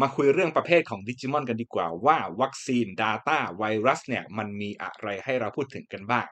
มาคุยเรื่องประเภทของดิจิมอนกันดีกว่าว่าวัคซีน Data ไวรัสเนี่ยมันมีอะไรให้เราพูดถึงกันบ้าง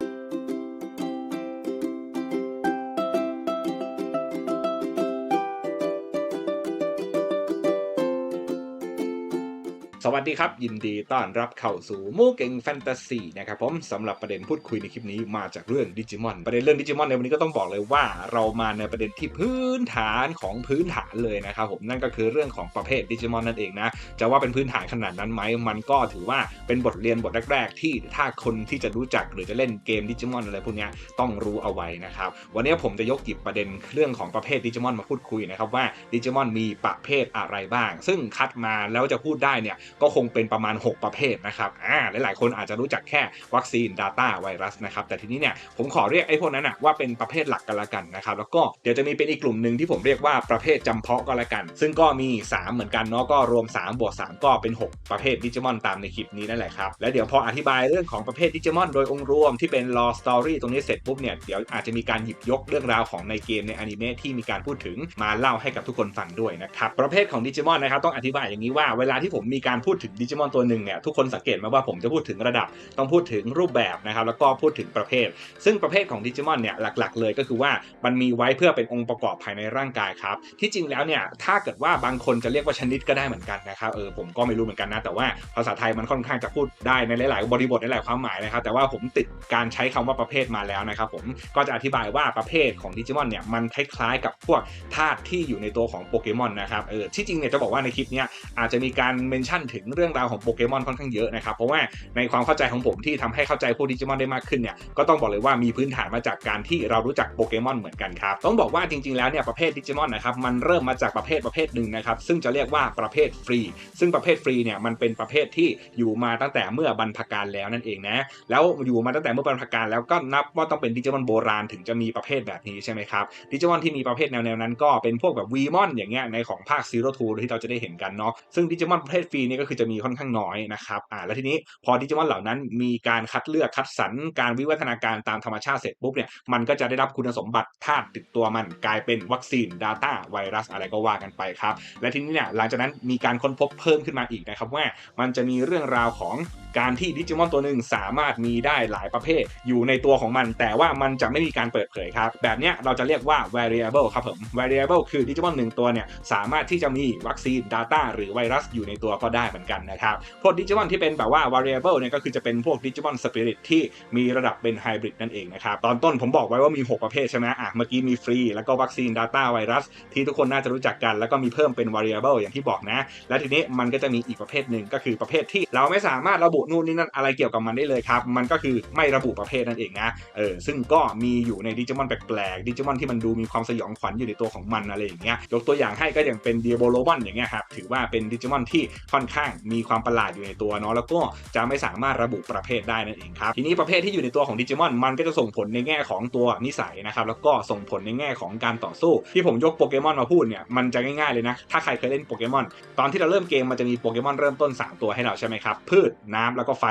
สวัสดีครับ ยินดีต้อนรับเข้าสู่มูเก่งแฟนตาซีนะครับผมสำหรับประเด็นพูดคุยในคลิปนี้มาจากเรื่องดิจิมอนประเด็นเรื่องดิจิมอนในวันนี้ก็ต้องบอกเลยว่าเรามาในประเด็นที่พื้นฐานของพื้นฐานเลยนะครับผมนั่นก็คือเรื่องของประเภทดิจิมอนนั่นเองนะจะว่าเป็นพื้นฐานขนาดนั้นไหมมันก็ถือว่าเป็นบทเรียนบทแรกๆ ที่ถ้าคนที่จะรู้จักหรือจะเล่นเกมดิจิมอนอะไรพวกนี้ต้องรู้เอาไว้นะครับวันนี้ผมจะยกจิบประเด็นเรื่องของประเภทดิจิมอนมาพูดคุยนะครับว่าดิจิมอนมีประเภทอะไรบ้าง ซึ่งคัดมาแล้วจะพูดได้เนี่ยก็คงเป็นประมาณ 6 ประเภทนะครับอ่าหลายๆ คนอาจจะรู้จักแค่วัคซีน Data ไวรัสนะครับแต่ทีนี้เนี่ยผมขอเรียกไอ้พวกนั้นนะว่าเป็นประเภทหลักกันละกันนะครับแล้วก็เดี๋ยวจะมีเป็นอีกกลุ่มหนึ่งที่ผมเรียกว่าประเภทจำเพาะก็ล้วกัน ซึ่งก็มี 3 เหมือนกันเนาะก็รวม3บวก3ก็เป็น 6 ประเภทดิจิมอนตามในคลิปนี้นั่นแหละครับและเดี๋ยวพออธิบายเรื่องของประเภทดิจิมอนโดยองค์รวมที่เป็น law story ตรงนี้เสร็จปุ๊บเนี่ยเดี๋ยวอาจจะมีการหยิบยกเรื่องราวของในเกมในอนิเมะที่มีการพูดถึงมาเล่าให้กับทุกคนฟังด้วยนะครับประเภทของดิจิมอนนะครับต้องอธิบายอย่างนี้ว่าเวลาที่ผมมีการพูดูดถึงดิจิมอนตัวหนึ่งเนี่ยทุกคนสังเกตไหมว่าผมจะพูดถึงระดับ ต้องพูดถึงรูปแบบนะครับแล้วก็พูดถึงประเภท ซึ่งประเภทของดิจิมอนเนี่ยหลักๆ เลยก็คือว่ามันมีไว้เพื่อเป็นองค์ประกอบภายในร่างกายครับที่จริงแล้วเนี่ยถ้าเกิดว่าบางคนจะเรียกว่าชนิดก็ได้เหมือนกันนะครับเออผมก็ไม่รู้เหมือนกันนะแต่ว่าภาษาไทยมันค่อนข้างจะพูดได้ในหลายๆ บริบทในหลายความหมายนะครับแต่ว่าผมติดการใช้คำว่าประเภทมาแล้วนะครับผมก็จะอธิบายว่าประเภทของดิจิมอนเนี่ยมันคล้ายๆกับพวกธาตุที่อยู่ในตัวของโปเกมอนนะครับเออที่จริงเนี่ยจะบอกว่าในคลิปเนี้ยอาจจะมีการเมนชั่นถึงเรื่องราวของโปเกมอนค่อนข้างเยอะนะครับ เพราะว่าในความเข้าใจของผมที่ทำให้เข้าใจพวกดิจิมอนได้มากขึ้นเนี่ยก็ต้องบอกเลยว่ามีพื้นฐานมาจากการที่เรารู้จักโปเกมอนเหมือนกันครับต้องบอกว่าจริงๆแล้วเนี่ยประเภทดิจิมอนนะครับมันเริ่มมาจากประเภทประเภทหนึ่งนะครับซึ่งจะเรียกว่าประเภทฟรี ซึ่งประเภทฟรีเนี่ยมันเป็นประเภทที่อยู่มาตั้งแต่เมื่อบรรพการแล้วนั่นเองนะแล้วอยู่มาตั้งแต่เมื่อบรรพการแล้วก็นับว่าต้องเป็นดิจิมอนโบราณถึงจะมีประเภทแบบนี้ใช่ไหมครับดิจิมอนที่มีประเภทแนวๆนั้นก็เป็นพวกแบบวีมอนอย่างเงี้ยในของภาคซีโร่ทูที่เราจะได้เห็นกันเนาะซึ่งดิจิมอนประเภทฟรีนี่ก็คือจะมีค่อนข้างน้อยนะครับอ่าแล้วทีนี้พอดิจิมอนเหล่านั้นมีการคัดเลือกคัดสรรการวิวัฒนาการตามธรรมชาติเสร็จปุ๊บเนี่ยมันก็จะได้รับคุณสมบัติธาตุติดตัวมันกลายเป็นวัคซีน Data ไวรัสอะไรก็ว่ากันไปครับ และทีนี้เนี่ยหลังจากนั้นมีการค้นพบเพิ่มขึ้นมาอีกนะครับว่ามันจะมีเรื่องราวของการที่ดิจิมอนตัวหนึ่งสามารถมีได้หลายประเภท อยู่ในตัวของมัน แต่ว่ามันจะไม่มีการเปิดเผยครับ แบบนี้เราจะเรียกว่า variable ครับผม variable คือดิจิมอนหนึ่งตัวเนี่ยสามารถที่จะมีวัคซีน Data หรือไวรัสอยู่ในตัวก็ได้เหมือนกันนะครับ พวกดิจิมอนที่เป็นแบบว่า variable เนี่ยก็คือจะเป็นพวกดิจิมอนสปิริตที่มีระดับเป็นไฮบริดนั่นเองนะครับ ตอนต้นผมบอกไว้ว่ามี 6 ประเภทใช่ไหมอะเมื่อกี้มีฟรีแล้วก็วัคซีน Data ไวรัสที่ทุกคนน่าจะรู้จักกัน แล้วก็มีเพิ่มเป็น variable อย่างที่บอกนะ และทีนี้มันก็จะมีอีกประเภทหนึ่งก็คือประเภทที่เราไม่สามารถระบุนู่นนี่นั่นอะไรเกี่ยวกับมันได้เลยครับ มันก็คือไม่ระบุประเภทนั่นเองนะเออซึ่งก็มีอยู่ในดิจิมอนแปลกๆดิจิมอนที่มันดูมีความสยองขวัญอยู่ในตัวของมันอะไรอย่างเงี้ยยกตัวอย่างให้ก็อย่างเป็นเดียโบโลมอนอย่างเงี้ยครับถือว่าเป็นดิจิมอนที่ค่อนข้างมีความประหลาดอยู่ในตัวเนาะแล้วก็จะไม่สามารถระบุประเภทได้นั่นเองครับทีนี้ประเภทที่อยู่ในตัวของดิจิมอนมันก็จะส่งผลในแง่ของตัวนิสัยนะครับแล้วก็ส่งผลในแง่ของการต่อสู้ที่ผมยกโปเกมอนมาพูดเนี่ยมันจะง่ายๆเลยนะถ้าใครเคยเล่นโปเกมอนตอนที่เราเริ่มเกมมันจะมีโปเกมอนเริ่มต้น 3 ตัวให้เราใช่ไหมครับพืชน้ำแล้วก็ไฟ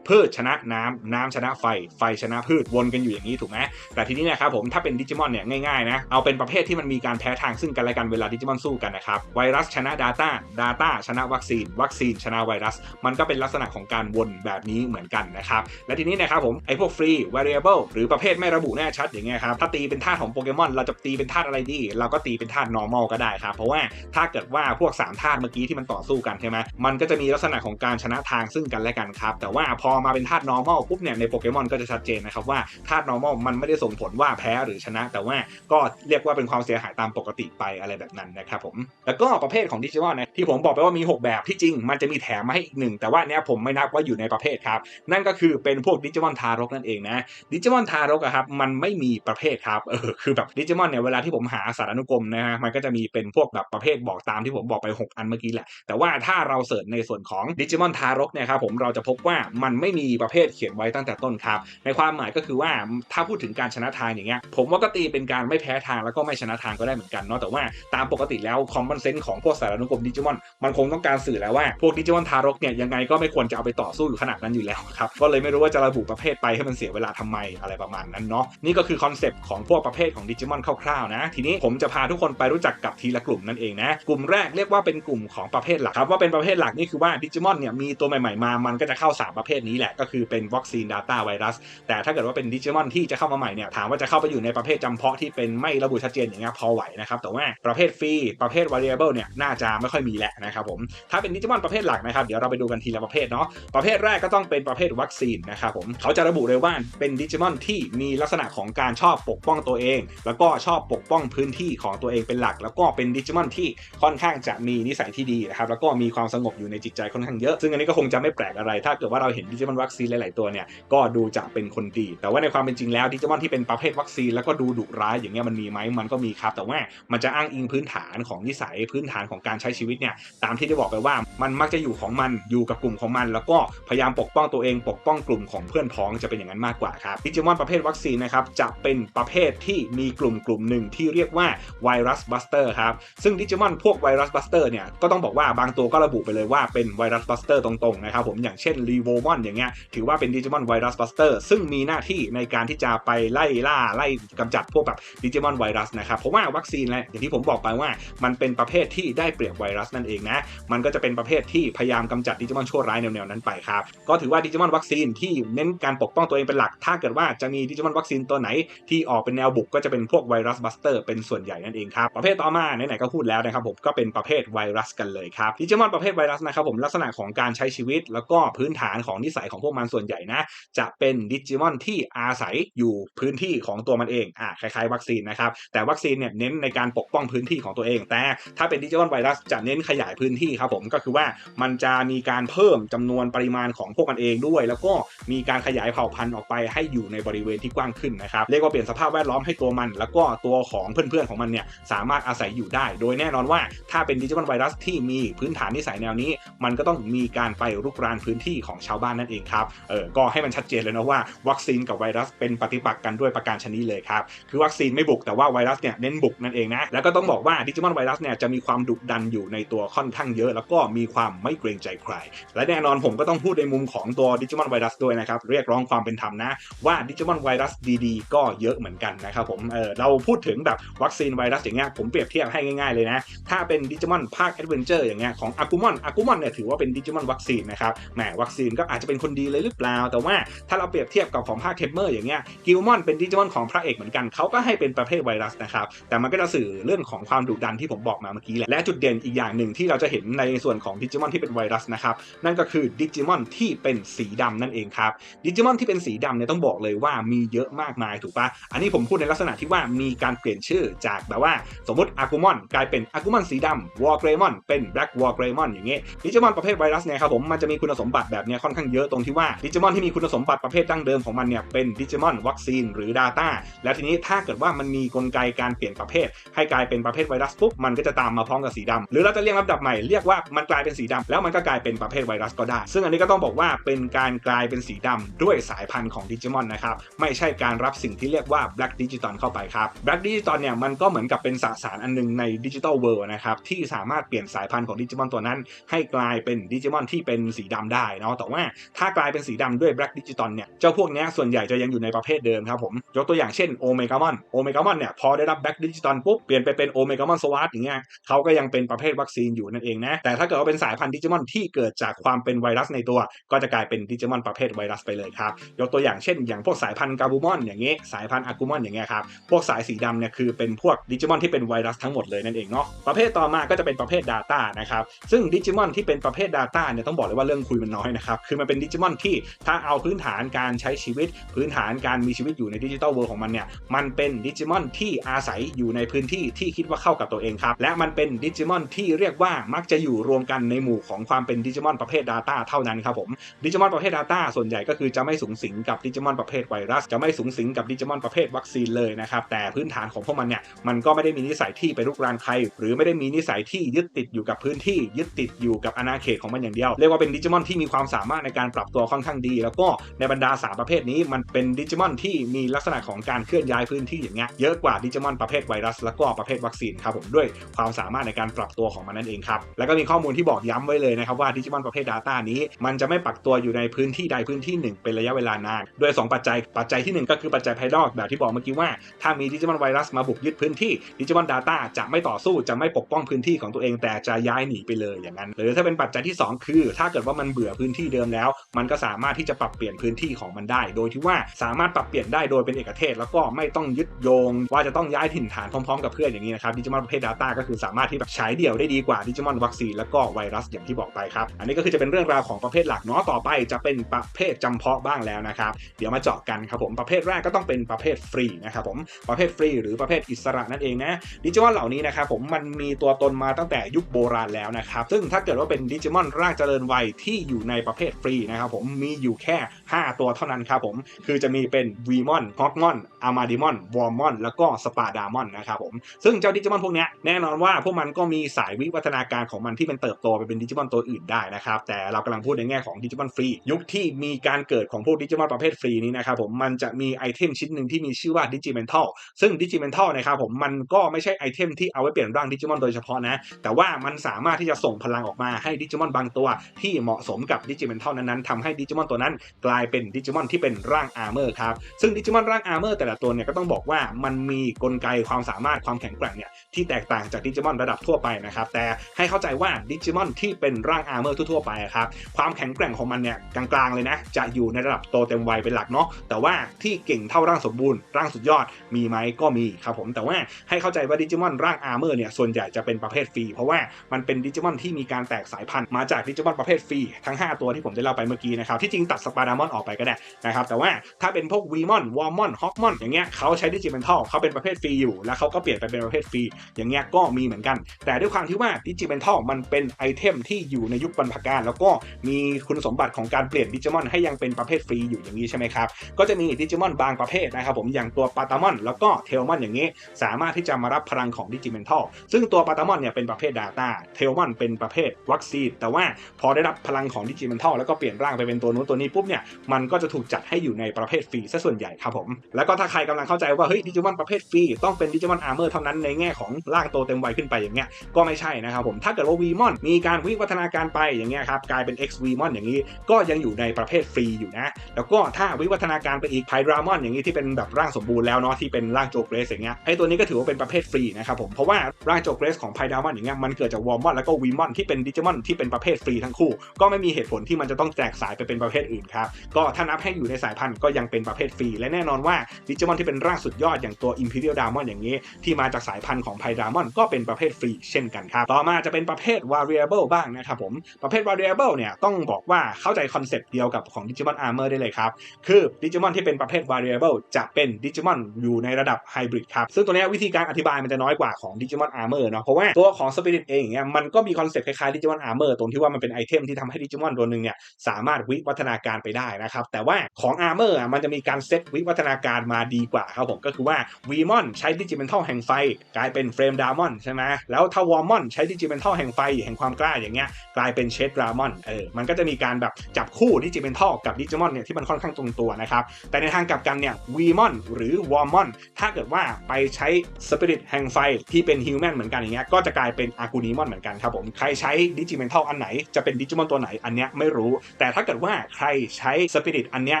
พืชชนะน้ำน้ำชนะไฟ ไฟชนะพืชวนกันอยู่อย่างนี้ถูกไหมแต่ทีนี้นะครับผมถ้าเป็นดิจิมอนเนี่ยง่ายๆนะเอาเป็นประเภทที่มันมีการแพ้ทางซึ่งกันและกันเวลาดิจิมอนสู้กันนะครับไวรัสชนะ Data Data ชนะวัคซีน วัคซีนชนะไวรัส มันก็เป็นลักษณะของการวนแบบนี้เหมือนกันนะครับและทีนี้นะครับผมไอ้พวกฟรี variable หรือประเภทไม่ระบุแน่ชัดอย่างเงี้ยครับถ้าตีเป็นธาตุของโปเกมอนเราจะตีเป็นธาตุอะไรดี เราก็ตีเป็นธาตุ normal ก็ได้ครับเพราะว่าถ้าเกิดว่าพวก3ธาตุเมื่อกี้ที่มันต่อสู้กันใช่ไหมมันก็จะมีลักษณะของการชนะทางซึ่งกันและกันครับแต่ว่าพอมาเป็นธาตุ normal ปุ๊บเนี่ยในโปเกมอนก็จะชัดเจนนะครับว่าธาตุ normal มันไม่ได้ส่งผลว่าแพ้หรือชนะ แต่ว่าก็เรียกว่าเป็นความเสียหายตามปกติไปอะไรแบบนั้นนะครับผมแล้วก็ประเภทของดิจิมอนนะที่ผมบอกไปว่ามี 6 แบบที่จริง มันจะมีแถมมาให้อีกหนึ่งแต่ว่าเนี้ยผมไม่นับว่าอยู่ในประเภทครับนั่นก็คือเป็นพวกดิจิมอนทารกนั่นเองนะดิจิมอนทารกครับมันไม่มีประเภทครับเออคือแบบดิจิมอนเนี่ยเวลาที่ผมหาสารอนุกรมนะฮะมันก็จะมีเป็นพวกแบบประเภทบอกตามที่ผมบอกไป 6 อันเมื่อกี้แหละแต่ว่าถ้าเราเสิร์ชในส่วนของดิจิมอนทารกเนี่ยครับผมเราจะจะพบว่ามันไม่มีประเภทเขียนไว้ตั้งแต่ต้นครับ ในความหมายก็คือว่าถ้าพูดถึงการชนะทางอย่างเงี้ยผมว่าก็ตีเป็นการไม่แพ้ทางแล้วก็ไม่ชนะทางก็ได้เหมือนกันเนาะแต่ว่าตามปกติแล้วคอมมอนเซนส์ของพวกสารนุกรมดิจิมอนมันคงต้องการสื่อแล้วว่าพวกดิจิมอนทารกเนี่ยยังไงก็ไม่ควรจะเอาไปต่อสู้อยู่ขนาดนั้นอยู่แล้วครับก็เลยไม่รู้ว่าจะระบุประเภทไปให้มันเสียเวลาทำไมอะไรประมาณนั้นเนาะนี่ก็คือคอนเซปต์ของพวกประเภทของดิจิมอนคร่าวๆนะทีนี้ผมจะพาทุกคนไปรู้จักกับทีละกลุ่มนั่นเองนะกลุ่มแรกเรียกว่าเป็นกลุ่มของประเภทหลักครับว่าเป็นประเภทหลักนี่คือว่าดิจิมอนเนี่ยมีตัวใหม่ๆมามันก็จะเข้า 3 ประเภทนี้แหละ ก็คือเป็นวัคซีน Data ไวรัสแต่ถ้าเกิดว่าเป็นดิจิมอนที่จะเข้ามาใหม่เนี่ยถามว่าจะเข้าไปอยู่ในประเภทจำเพาะที่เป็นไม่ระบุชัดเจนอย่างเงี้ยพอไหวนะครับแต่ว่าประเภทฟรีประเภท variable เนี่ยน่าจะไม่ค่อยมีแหละนะครับผมถ้าเป็นดิจิมอนประเภทหลักนะครับเดี๋ยวเราไปดูกันทีละประเภทเนาะประเภทแรกก็ต้องเป็นประเภทวัคซีนนะครับผมเขาจะระบุเลยว่าเป็นดิจิมอนที่มีลักษณะของการชอบปกป้องตัวเอง แล้วก็ชอบปกป้องพื้นที่ของตัวเองเป็นหลัก แล้วก็เป็นดิจิมอนที่ค่อนข้างจะมีนิสัยที่ดีนะครับแล้วก็มีความสงบอยู่ในจิตใจค่อนข้างเยอะ ซึ่งอันนี้ก็คงจะไม่แปลกอะไรถ้าเกิดว่าเราเห็นดิจิมอนวัคซีนหลาย ๆ ตัวเนี่ยก็ดูจะเป็นคนดี แต่ว่าในความเป็นจริงแล้วดิจิมอนที่เป็นประเภทวัคซีนแล้วก็ดูดุร้ายอย่างเงี้ยมันมีไหมมันก็มีครับ แต่ว่ามันจะอ้างอิงพื้นฐานของนิสัยพื้นฐานของการใช้ชีวิตเนี่ยตามที่ได้บอกไปว่ามันมักจะอยู่ของมันอยู่กับกลุ่มของมัน แล้วก็พยายามปกป้องตัวเองปกป้องกลุ่มของเพื่อนพ้องจะเป็นอย่างนั้นมากกว่าครับดิจิมอนประเภทวัคซีนนะครับจะเป็นประเภทที่มีกลุ่มกลุ่มหนึ่งที่เรียกว่าไวรัสบัสเตอร์ครับซึ่งดิจิมอนพวกไวรัสบัสเตอร์เนี่ยก็ต้องบอกว่าบางตัวก็ระบุไปเลยว่าเป็นไวรัสบัสเตอร์ตรงๆนะครับผมอย่างเช่นรีโวมอนอย่างเงี้ยถือว่าเป็นดิจิมอนไวรัสบัสเตอร์ซึ่งมีหน้าที่ในการที่จะไปไล่ล่าไล่กำจัดพวกแบบดิจิมอนไวรัสนะครับเพราะว่าวัคซีนแหละอย่างที่ผมบอกไปว่า มันเป็นประเภทที่ได้เปรียบไวรัสนั่นเองนะมันก็จะเป็นประเภทที่พยายามกำจัดดิจิมอนชั่วร้ายแนวๆนั้นไปครับก็ถือว่าดิจิมอนวัคซีนที่เน้นการปกป้องตัวเองเป็นหลัก ถ้าเกิดว่าจะมีดิจิมอนวัคซีนตัวไหน ที่ออกเป็นแนวบุกก็จะเป็นพวกไวรัสบัสเตอร์เป็นส่วนใหญ่นั่นเองครับประเภทต่อมาไหนๆก็พูดแล้วนะครับผมก็เป็นประเภทไวรัสกันเลยครับดิจิมอนประเภทไวรัสนะครับผมลักษณะของการใช้ชีวิต แล้วก็พื้นฐานของนิสัยของพวกมันส่วนใหญ่นะ จะเป็นดิจิมอนที่อาศัยอยู่พื้นที่ของตัวมันเองอ่าคล้ายๆ วัคซีนนะครับ แต่วัคซีนเนี่ยเน้นในการปกป้องพื้นที่ของตัวเอง แต่ถ้าเป็นดิจิมอนไวรัสจะเน้นขยายพื้นที่ครับผมก็คือว่ามันจะมีการเพิ่มจำนวนปริมาณของพวกมันเองด้วย แล้วก็มีการขยายเผ่าพันธุ์ออกไปให้อยู่ในบริเวณที่กว้างขึ้นนะครับเรียกว่าเปลี่ยนสภาพแวดล้อมให้ตัวมัน แล้วก็ตัวของเพื่อนๆของมันเนี่ยสามารถอาศัยอยู่ได้ โดยแน่นอนว่าถ้าเป็นดิจิมอนไวรัสที่มีพื้นฐานนิสัยแนวนี้ มันก็ต้องมีการไปรุกรานพื้นที่ของชาวบ้านนั่นเองครับเออก็ให้มันชัดเจนเลยนะว่าวัคซีนกับไวรัสเป็นปฏิปักษ์กันด้วยประการชนิดเลยครับคือวัคซีนไม่บุกแต่ว่าไวรัสเนี่ยเน้นบุกนั่นเองนะแล้วก็ต้องบอกว่าดิจิมอนไวรัสเนี่ยจะมีความดุดันอยู่ในตัวค่อนข้างเยอะ แล้วก็มีความไม่เกรงใจใคร และแน่นอนผมก็ต้องพูดในมุมของตัวดิจิมอนไวรัสด้วยนะครับเรียกร้องความเป็นธรรมนะว่าดิจิมอนไวรัสดีๆ ก็เยอะเหมือนกันนะครับผมเออเราพูดถึงแบบวัคซีนไวรัสอย่างเงี้ยผมเปรียบเทียบให้ง่ายๆเลยนะถ้าเป็นดิจิมอนภาคแอดเวนเจอร์อย่างเงี้ยของอากูมอนอากูมอนเนี่ยถือว่าเป็นดิจิมอนวัคซีนนะครับแหมวัคซีนก็อาจจะเป็นคนดีเลยหรือเปล่า แต่ว่าถ้าเราเปรียบเทียบกับของภาคเทมเมอร์อย่างเงี้ยกิลมอนเป็นดิจิมอนของพระเอกเหมือนกันเขาก็ให้เป็นประเภทไวรัสนะครับแต่มันก็จะสื่อเรื่องของความดุดันที่ผมบอกมาเมื่อกี้แหละและจุดเด่นอีกอย่างหนึ่งที่เราจะเห็นในส่วนของดิจิมอนที่เป็นไวรัสนะครับนั่นก็คือดิจิมอนที่เป็นสีดำนั่นเองครับดิจิมอนที่เป็นสีดำเนี่ยต้องบอกเลยว่ามีเยอะมากมายถูกปะอันนี้ผมพูดในลักษณะที่ว่ามีการเปลี่ยนชื่อจากแบบว่า สมมติอากูมอนกลายเป็นอากูมอนสีดำวอร์เกรมอนเป็นแบล็กวอร์เกรมอนอย่างเงี้ยดิจิมอนประเภทไวรัสเนี่ยครับผมมันจะมีคุณสมบัติแบบนี้ค่อนข้างเยอะตรงที่ว่าดิจิมอนที่มีคุณสมบัติประเภทดั้งเดิมของมันเนี่ยเป็นดิจิมอนวัคซีนหรือ Data แล้วทีนี้ถ้าเกิดว่ามันมีกลไกการเปลี่ยนประเภท ให้กลายเป็นประเภทไวรัสปุ๊บมันก็จะตามมาพร้อมกับสีดำหรือเราจะเรียกลำดับใหม่เรียกว่ามันกลายเป็นสีดำแล้วมันก็กลายเป็นประเภทไวรัสก็ได้ ซึ่งอันนี้ก็ต้องบอกว่าเป็นการกลายเป็นสีดำด้วยสายพันธุ์ของดิจิมอนนะครับไม่ใช่การรับสิ่งที่เรียกว่า Black Digital เข้าไปครับ Black Digital เนี่ยมันก็เหมือนกับเป็นสสารอันนึงในดิจิทัลเวิลด์นะครับที่สามารถเปลี่ยนสายพันธุ์ของดิจิมอนตัวนั้น ให้กลายเป็นดิจิมอนที่เป็นสีดำได้เนาะแต่ว่าถ้ากลายเป็นสีดำด้วย Black Digital เนี่ยเจ้าพวกนี้ส่วนใหญ่จะยังอยู่ในประเภทเดิมครับผมยกตัวอย่างเช่นโอเมกามอนโอเมกามอนเนี่ยพอได้รับ Black Digital ปุ๊บเปลี่ยนไปเป็นโอเมกามอนสวาร์ตอย่างเงี้ยเขาก็ยังเป็นประเภทวัคซีนอยู่นั่นเองนะแต่ถ้าเกิดว่าเป็นสายพันธุ์ดิจิมอนที่เกิดจากความเป็นไวรัสในตัว ก็จะกลายเป็นดิจิมอนประเภทไวรัสไปเลยครับยกตัวอย่างเช่น อย่างพวกสายพันธุ์กาบูมอนอย่างเงี้ยสายพันธุ์อากูมอนอย่างเงี้ยครับพวกสายสีดำเนี่ยคือเป็นพวกดิจิมอนที่เป็นไวรัสทั้งหมดเลยนั่นเองเนาะประเภทต่อมาก็จะเป็นประเภท Data นะครับซึ่งดิจิมอนที่เป็นประเภท Data เนี่ยต้องบอกเลยว่าเรื่องคุยมันนอยนะครับ คือมันเป็นดิจิมอนที่ถ้าเอาพื้นฐานการใช้ชีวิต พื้นฐานการมีชีวิตอยู่ในดิจิทัลเวิลด์ของมันเนี่ย มันเป็นดิจิมอนที่อาศัยอยู่ในพื้นที่ที่คิดว่าเข้ากับตัวเองครับ และมันเป็นดิจิมอนที่เรียกว่ามักจะอยู่รวมกันในหมู่ของความเป็นดิจิมอนประเภท Data เท่านั้นครับผม ดิจิมอนประเภท Data ส่วนใหญ่ก็คือจะไม่สูงสิงกับดิจิมอนประเภทไวรัส จะไม่สูงสิงกับดิจิมอนประเภทวัคซีนเลยนะครับ แต่พื้นฐานของพวกมันเนี่ย มันก็ไม่ได้มีนิสัยที่ไปรุกรานใคร หรือไม่ได้มีนิสัยที่ยึดติดอยู่กับพื้นที่ ยึดติดอยู่กับอาณาเขตของมันอย่างเดียว เรียกว่าเป็นดิจิมอนที่มีความสามารถในการปรับตัวค่อนข้างดี แล้วก็ในบรรดา 3 ประเภทนี้มันเป็นดิจิมอนที่มีลักษณะของการเคลื่อนย้ายพื้นที่อย่างเงี้ยเยอะกว่าดิจิมอนประเภทไวรัส แล้วก็ประเภทวัคซีนครับผมด้วยความสามารถในการปรับตัวของมันนั่นเองครับแล้วก็มีข้อมูลที่บอกย้ำไว้เลยนะครับว่าดิจิมอนประเภท Data นี้ มันจะไม่ปักตัวอยู่ในพื้นที่ใดพื้นที่หนึ่งเป็นระยะเวลานานด้วย2 ปัจจัยปัจจัยที่ 1 ก็คือปัจจัยภายนอกแบบที่บอกเมื่อกี้ว่าถ้ามีดิจิมอนไวรัสมาบุกยึดพื้นที่ดิจิมอน Data จะไม่ต่อสู้จะไม่ปกป้องพื้นที่ของตัวเองแต่จะย้ายหนีไปเลยอย่างนั้น หรือถ้าเป็นปัจจัยที่ 2 คือ ถ้าเกิดว่ามันเบื่อพื้นที่เดิมแล้ว มันก็สามารถที่จะปรับเปลี่ยนพื้นที่ของมันได้ โดยที่ว่าสามารถปรับเปลี่ยนได้โดยเป็นเอกเทศ แล้วก็ไม่ต้องยึดโยง ว่าจะต้องย้ายถิ่นฐานพร้อมๆกับเพื่อนอย่างนี้นะครับดิจิมอนประเภท Data ก็คือสามารถที่แบบใช้เดี่ยวได้ดีกว่าดิจิมอนวัคซีนแล้วก็ไวรัสอย่างที่บอกไปครับอันนี้ก็คือจะเป็นเรื่องราวของประเภทหลักเนาะต่อไปจะเป็นประเภทจำเพาะบ้างแล้วนะครับเดี๋ยวมาเจาะกันครับผมประเภทแรกก็ต้องเป็นประเภทฟรีนะครับผมประเภทฟรีหรือประเภทอิสระนั่นเองนะดิจิมอนเหล่านี้นะครับผมมันมีตัวตนมาตั้งแต่ยุคโบราณแล้วนะครับซึ่งถ้าเกิดว่าเป็นดิจิมอนร่างเจริญวัยที่อยู่ในประเภทฟรีนะครับผมมีอยู่แค่ 5 ตัวเท่านั้นครับผมคือจะมีเป็นวีมอนฮอตมอนอามาดิมอนวอร์มอนแล้วก็สปาดามอนนะครับผมซึ่งเจ้าดิจิมอนพวกนี้แน่นอนว่าพวกมันก็มีสายวิวัฒนาการของมันที่เป็นเติบโตไปเป็นดิจิมอนตัวอื่นได้นะครับแต่เรากำลังพูดในแง่ของดิจิมอนฟรียุคที่มีการเกิดของพวกดิจิมอนประเภทฟรีนี้นะครับผมมันจะมีไอเทมชิ้นหนึ่งที่มีชื่อว่าดิจิเมนทัลซึ่งดิจิเมนทัลนะครับผมมันก็ไม่ใช่ไอเทมที่เอาไว้เปลี่ยนร่างดิจิมอนโดยเฉพาะนะแต่ว่ามันสามารถที่จะส่งพลังออกมาให้ดิจิมอนบางตัวที่เหมาะสมกับดิจิเมนทัลนั้นๆทำให้ดิจิมอนตัวนั้นกลายเป็นดิจิมอนที่เป็นร่างอาร์เมอร์ครับซึ่งดิจิมอนร่างอาร์เมอร์แต่ละตัวเนี่ยก็ต้องบอกว่ามันมีกลไกความสามารถความแข็งแกร่งเนี่ยที่แตกต่างจากดิจิมอนระดับทั่วไปนะครับแต่ให้เข้าใจว่าดิจิมอนที่เป็นร่างอาร์เมอร์ทั่วๆไปครับความแข็งแกร่งของมันเนี่ยกลางๆเลยนะจะอยู่ในระดับโตเต็มวัยเป็นหลักเนาะแต่ว่าที่เก่งเท่าร่างสมบูรณ์ร่างสุดยอดมีไหมก็มีครับผมแต่ว่าให้เข้าใจว่าดิจิมอนร่างอาร์เมอร์เนี่ยส่วนใหญ่จะเป็นประเภทฟรีเพราะว่ามันเป็นดิจิมอนที่มีการแตกสายพันธุ์มาจากดิจิมอนประเภทฟรีทั้ง5 ตัวที่ผมได้เล่าไปเมื่อกี้นะครับ ที่จริงตัดสปาดามอนออกไปก็ได้นะครับ แต่ว่าถ้าเป็นพวกวีมอนวอร์มอนฮอกมอนอย่างเงี้ยเขาใช้ดิจิเมนทัลเขาเป็นประเภทฟรีอยู่ แล้วเขาก็เปลี่ยนไปเป็นประเภทฟรี อย่างเงี้ยก็มีเหมือนกัน แต่ด้วยความที่ว่าดิจิเมนทัลมันเป็นไอเทมที่อยู่ในยุคบรรพการแล้วก็มีคุณสมบัติของการเปลี่ยนดิจิมอนให้ยังเป็นประเภทฟรีอยู่อย่างนี้ใช่ไหมครับ ก็จะมีดิจิมอนบางประเภทนะครับผมอย่างตัวปาตามอนแล้วก็เทลมอนอย่างนี้ สามารถที่จะมารับพลังของดิจิเมนทัลซึ่งตัวปาตามอนเนี่ยเป็นประเภท Data เทลมอนเป็นประเภทวัคซีนแต่ว่าพอได้รับพลังของดิจิเมนทัลแล้วก็เปลี่ยนร่างไปเป็นตัวนู้นตัวนี้ปุ๊บเนี่ยมันก็จะถูกจัดให้อยู่ในประเภทฟรีซะส่วนใหญ่ครับผมแล้วก็ถ้าใครกำลังเข้าใจว่าเฮ้ยดิจิมอนประเภทฟรีต้องเป็นดิจิมอนอาร์เมอร์เท่านั้นในแง่ของร่างโตเต็มวัยขึ้นไปอย่างเงี้ยก็ไม่ใช่นะครับผมถ้าเกิดว่าวีมอนมีการวิวัฒนาการไปอย่างเงี้ยครับกลายเป็น X วีมอนอย่างนี้ก็ยังอยู่ในประเภทฟรีอยู่นะ แล้วก็ถ้าวิวัฒนาการไปอีกไพดรามอนอย่างนี้ที่เป็นแบบร่างสมบูรณ์แล้วเนาะที่เป็นร่างโจเกรสอย่างเงี้ยไอตัวนี้ก็ถือว่าเป็นประเภทฟรีนะครับผมเพราะว่าร่างโจเกรสของไพดรามอนอย่างเงี้ยมันเกิดจากวอร์มอนแล้วก็วีมอนที่เป็นดิจิมอนที่เป็นประเภทฟรีทั้งคู่ ก็ไม่มีเหตุผลที่มันจะต้องแตกสายไปเป็นประเภทอื่นครับ ก็ถ้านับให้อยู่ในสายพันธุ์ก็ยังเป็นประเภทฟรี และแน่นอนว่าดิจิมอนที่เป็นร่างสุดยอดอย่างตัว Imperial Diamond อย่างนี้ ที่มาจากสายพันธุ์ของไพดามอนก็เป็นประเภทฟรีเช่นกันครับ ต่อมาจะเป็นประเภท variable บ้างนะครับผม ประเภท variable เนี่ยต้องบอกว่าเข้าใจคอนเซปต์เดียวกับของ Digimon Armor ได้เลยครับ คือดิจิมอนที่เป็นประเภท variable จะเป็นดิจิมอนอยู่ในระดับไฮบริดครับ ซึ่งตัวนี้วิธีการอธิบายมันจะน้อยกว่าของ Digimon Armor เนาะ เพราะว่าตัวของ Spirit เองเนี่ยมันก็มีคอนเซปต์คล้ายๆ Digimon Armor ตรงที่ว่ามันเป็นไอเทมที่ทำให้ดิจิมอนตัวหนึ่งเนี่ยสามารถวิวัฒนาการไปได้นะครับ แต่ว่าของ Armor อะมันจะมีการเซตวิวัฒนาการมาดีกว่าครับผมก็คือว่า v m o n ใช้ดิจิเมนทัลแห่งไฟ กลายเป็นเฟรมดามอนใช่ไหมแล้วถ้าวอร์มอนใช้ดิจิเมนทัลแห่งไฟแห่งความกล้าอย่างเงี้ยกลายเป็นเชดดรามอนเออมันก็จะมีการแบบจับคู่ดิจิเมนทัลกับดิจิมอนเนี่ยที่มันค่อนข้างตรงตัวนะครับแต่ในทางกลับกันเนี่ยวีมอนหรือวอร์มอนถ้าเกิดว่าไปใช้สปิริตแห่งไฟที่เป็นฮิวแมนเหมือนกันอย่างเงี้ยก็จะกลายเป็นอากูนิมอนเหมือนกันครับผมใครใช้ดิจิเมนทัลอันไหนจะเป็นดิจิมอนตัวไหนอันเนี้ยไม่รู้ แต่ถ้าเกิดว่าใครใช้สปิริตอันเนี้ย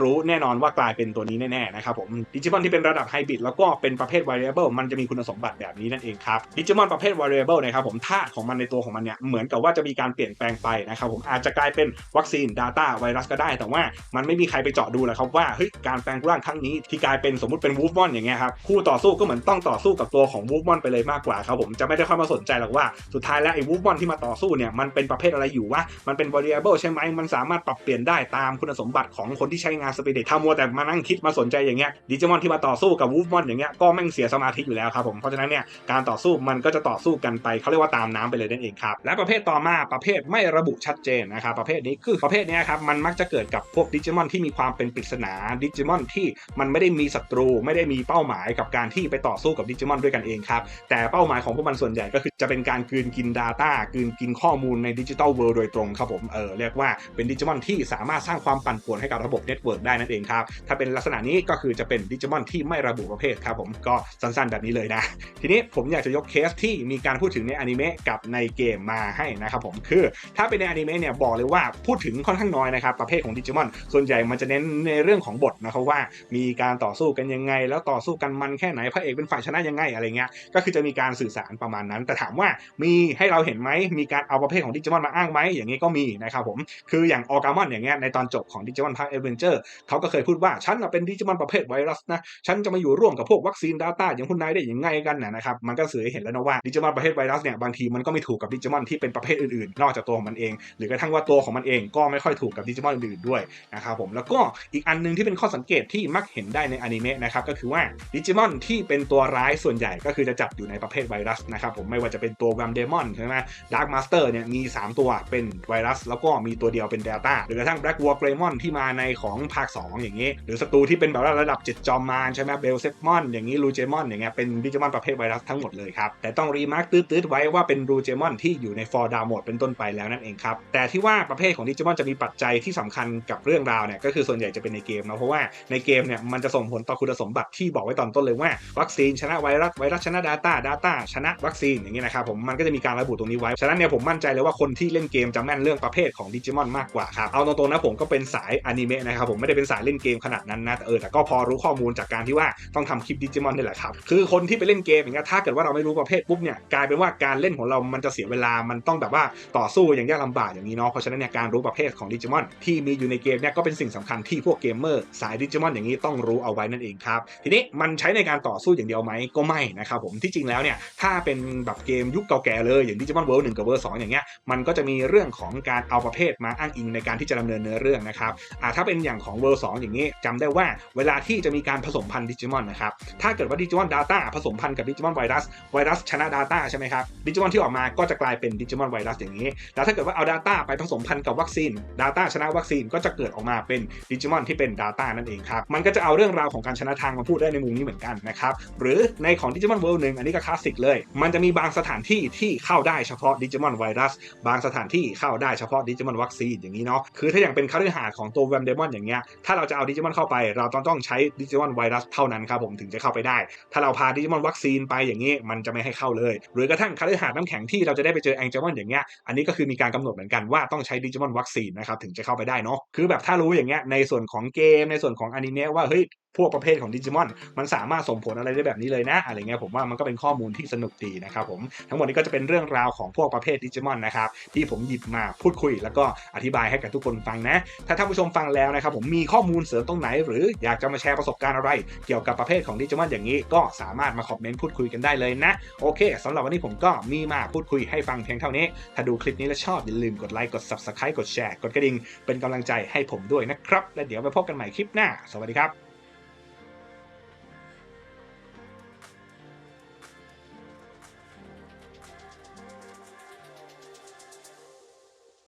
รู้แน่นอนว่ากลายเป็นตัวนี้แน่ๆนะครับผมดิจิมอนที่เป็นระดับไฮบริดแล้วก็เป็นประเภท variable มันจะมีคุณสมบัติแบบนี้นั่นเองครับดิจิมอนประเภท variable นะครับผมธาตุของมันในตัวของมันเนี่ยเหมือนกับว่าจะมีการเปลี่ยนแปลงไปนะครับผมอาจจะกลายเป็นวัคซีน Data ไวรัสก็ได้ แต่ว่ามันไม่มีใครไปเจาะดูเลยครับว่าเฮ้ยการแปลงร่างครั้งนี้ที่กลายเป็นสมมติเป็นวูฟมอนอย่างเงี้ยครับคู่ต่อสู้ก็เหมือนต้องต่อสู้กับตัวของวูฟมอนไปเลยมากกว่าครับผมจะไม่ได้เข้ามาสนใจหรอกว่าสุดท้ายแล้วไอ้วูฟมอนที่มาต่อสู้เนี่ยมันเป็นประเภทอะไรอยู่ว่ามันเป็น variable ใช่ไหมมันสามารถปรับเปลี่ยนได้ตามคุณสมบัติของคนที่ใช้งานสปิริตถ้ามัวแต่มานั่งคิดมาสนใจอย่างเงี้ยดิจิมอนที่มาต่อสู้กับวูฟมอนอย่างเงี้ยก็แม่งเสียสมาธิอยู่แล้วครับผมเพราะฉะนั้นเนี่ยการต่อสู้มันก็จะต่อสู้กันไปเขาเรียกว่าตามน้ำไปเลยนั่นเองครับและประเภทต่อมาประเภทไม่ระบุชัดเจนนะครับประเภทนี้คือประเภทนี้ครับมันมักจะเกิดกับพวกดิจิมอนที่มีความเป็นปริศนาดิจิมอนที่มันไม่ได้มีศัตรูไม่ได้มีเป้าหมายกับการที่ไปต่อสู้กับดิจิมอนด้วยกันเองครับแต่เป้าหมายของพวกมันส่วนใหญ่ก็คือจะเป็นการกืนกิน Data กืนกินข้อมูลในดิจิทัลเวิลด์โดยตรงครับผมเอออเรียกว่าเป็นดิจิมอนที่สามารถสร้างความปั่นป่วนให้กับระบบเน็ตเวิร์กได้นั่นเองครับ ถ้าเป็นลักษณะนี้ก็คือจะเป็นดิจิมอนที่ไม่ระบุประเภทครับผมก็สั้นๆแบบนี้เลยนะ ทีนี้ผมอยากจะยกเคสที่มีการพูดถึงในอนิเมะกับในเกมมาให้นะครับผมคือ ถ้าเป็นในอนิเมะเนี่ยบอกเลยว่าพูดถึงค่อนข้างน้อยนะครับประเภทของดิจิมอนส่วนใหญ่มันจะเน้นในเรื่องของบทนะครับว่า มีการต่อสู้กันยังไง แล้วต่อสู้กันมันแค่ไหนพระเอกเป็นฝ่ายชนะยังไงอะไรเงี้ยก็คือจะมีการสื่อสารประมาณนั้น แต่ถามว่ามีให้เราเห็นไหมมีการเอาประเภทของดิจิมอนมาอ้างไหมอย่างนี้ก็มีนะครับผมคืออย่างออกามอนอย่างเงี้ยในตอนจบของดิจิมอนพาร์คเอเวนเจอร์เขาก็เคยพูดว่าฉันเป็นดิจิมอนประเภทไวรัสนะฉันจะมาอยู่ร่วมกับพวกวัคซีนดาต้าอย่างคุณนายได้ยังไงกันนะนะครับมันก็สื่อให้เห็นแล้วนะว่าดิจิมอนประเภทไวรัสเนี่ยบางทีมันก็ไม่ถูกกับดิจิมอนที่เป็นประเภทอื่นๆ นอกจากตัวของมันเอง หรือกระทั่งว่าตัวของมันเองก็ไม่ค่อยถูกกับดิจิมอนอื่นๆด้วยนะครับผมแล้วก็อีกอันหนึงที่เป็นข้อสังเกตที่มักเห็นได้ในอนิเมะนะครับก็คือว่าดิจิมอนที่เป็นตัวร้ายส่วนใหญ่ก็คือจะจับอยู่ในประเภทไวรัสนะครับผมไม่ว่าจะเป็นตัวแวมเดมอนใช่ไหมดาร์กมาสเตอร์เนี่ยมี 3 ตัวเป็นไวรัสแล้วก็มีตัวเดียวเป็นเดลต้าหรือกระทั่งแบล็กวอลเกรมอนที่มาในของภาค 2 อย่างนี้ หรือศัตรูที่เป็นแบบระดับ 7 จอมมารใช่ไหมเบลเซฟมอนอย่างนี้รูเจมอนอย่างเงี้ยเป็นดิจิมอนประเภทไวรัสทั้งหมดเลยครับ แต่ต้องรีมาร์คตืดๆไว้ว่าเป็นรูเจมอนที่อยู่ในฟอร์ดาวโหมดเป็นต้นไปแล้วนั่นเองครับแต่ที่ว่าประเภทของดิจิมอนจะมีปัจจัยที่สำคัญกับเรื่องราวเนี่ยก็คือส่วนใหญ่จะเป็นในเกมนะเพราะว่าในเกมเนี่ยมันจะส่งผลต่อคุณสมบัติที่บอกไว้ตอนต้นเลยว่าวัคซีนชนะไวรัสไวรัสชนะ Data Data ชนะวัคซีนอย่างนี้นะครับผมมันก็จะมีการระบุตรงนี้ไว้ฉะนั้นเนี่ยผมมั่นใจเลยว่าคนที่เล่นเกมจะแม่นเรื่องประเภทของดิจิมอนมากกว่าครับ เอาตรงๆนะผมก็เป็นสายอนิเมะนะครับผมไม่ได้เป็นสายเล่นเกมขนาดนั้นนะแต่เออแต่ก็พอรู้ข้อมูลจากการที่ว่าต้องทำคลิปดิจิมอนนี่แหละครับคือคนที่ไปเล่นเกมอย่างเงี้ยถ้าเกิดว่าเราไม่รู้ประเภทปุ๊บเนี่ยกลายเป็นว่าการเล่นของเรามันจะเสียเวลามันต้องแบบว่าต่อสู้อย่างยากลำบากอย่างนี้เนาะเพราะฉะนั้นเนี่ยการรู้ประเภทของดิจิมอนที่มีอยู่ในเกมเนี่ยก็เป็นสิ่งสำคัญที่พวกเกมเมอร์สายดิจิมอนอย่างนี้ต้องรู้เอาไว้นั่นเองครับทีนี้มันใช้ในการต่อสู้อย่างเดียวไหมก็ไม่นะครับผมที่จริงแล้วเนี่ยถ้าเป็นแบบเกมยุคเก่าแก่เลยอย่างดิจิมอนเวิลด์หนึ่งกับเวิลด์สองอย่างเงี้ยมันก็จะมีเรื่องของการเอาประเภทมาอ้างอิงในการที่จะดำเนินเนื้อเรื่องนะครับถ้าเป็นอย่างของเวิลด์สองอย่างนี้จำได้ว่าเวลาที่จะมีการผสมพันธุ์ดิจิมอนนะครับถ้าเกิดว่าดิจิมอนดาต้าผสมพันธุ์กับดิจิมอนไวรัสไวรัสชนะ Data ใช่ไหมครับดิจิมอนที่ออกมาก็จะกลายเป็นดิจิมอนไวรัสอย่างนี้ แล้วถ้าเกิดว่าเอา Data ไปผสมพันธุ์กับวัคซีน Data ชนะวัคซีนก็จะเกิดออกมาเป็นดิจิมอนที่เป็น Data นั่นเองครับมันก็จะเอาเรื่องราวของการชนะทางมาพูดได้ในมุมนี้เหมือนกันนะครับหรือในของดิจิมอนเวิลด์หนึ่งอันนี้ก็คลาสสิกเลย มันจะมีบางสถานที่ที่เข้าได้เฉพาะดิจิมอนไวรัสบางสถานที่เข้าได้เฉพาะดิจิมอนวัคซีนอย่างนี้เนาะคือถ้าอย่างเป็นคฤหาสน์ของตัวแวมเดมอนอย่างเงี้ยถ้าเราจะเอาดิจิมอนเข้าไป เราต้องต้องใช้ดิจิมอนไวรัสเท่านั้นครับผมถึงจะเข้าไปได้ ถ้าเราพาดิจิมอนวัคซีนไปอย่างนี้มันจะไม่ให้เข้าเลย หรือกระทั่งคฤหาสน์น้ำแข็งที่เราจะได้ไปเจอแองเจลมอนอย่างเงี้ยอันนี้ก็คือมีการกำหนดเหมือนกันว่าต้องใช้ดิจิมอนวัคซีนนะครับถึงจะเข้าไปได้เนาะคือแบบถ้ารู้อย่างเงี้ยในส่วนของเกมในส่วนของอนิเมะว่าเฮ้ย พวกประเภทของดิจิมอนมันสามารถส่งผลอะไรได้แบบนี้เลยนะอะไรเงี้ยผมว่ามันก็เป็นข้อมูลที่สนุกดีนะครับผมทั้งหมดนี้ก็จะเป็นเรื่องราวของพวกประเภทดิจิมอนนะครับที่ผมหยิบมาพูดคุย แล้วก็อธิบายให้กับทุกคนฟังนะ ถ้าท่านผู้ชมฟังแล้วนะครับผมมีข้อมูลเสริมตรงไหน หรืออยากจะมาแชร์ประสบการณ์อะไร เกี่ยวกับประเภทของดิจิมอนอย่างนี้ ก็สามารถมาคอมเมนต์พูดคุยกันได้เลยนะโอเคสำหรับวันนี้ผมก็มีมาพูดคุยให้ฟังเพียงเท่านี้ ถ้าดูคลิปนี้แล้วชอบอย่าลืมกดไลค์กด subscribe กดแชร์กดกระดิ่งเป็นกำลังใจให้ผมด้วยนะครับและเดี๋ยวไปพบกันใหม่คลิปหน้า สวัสดีครับ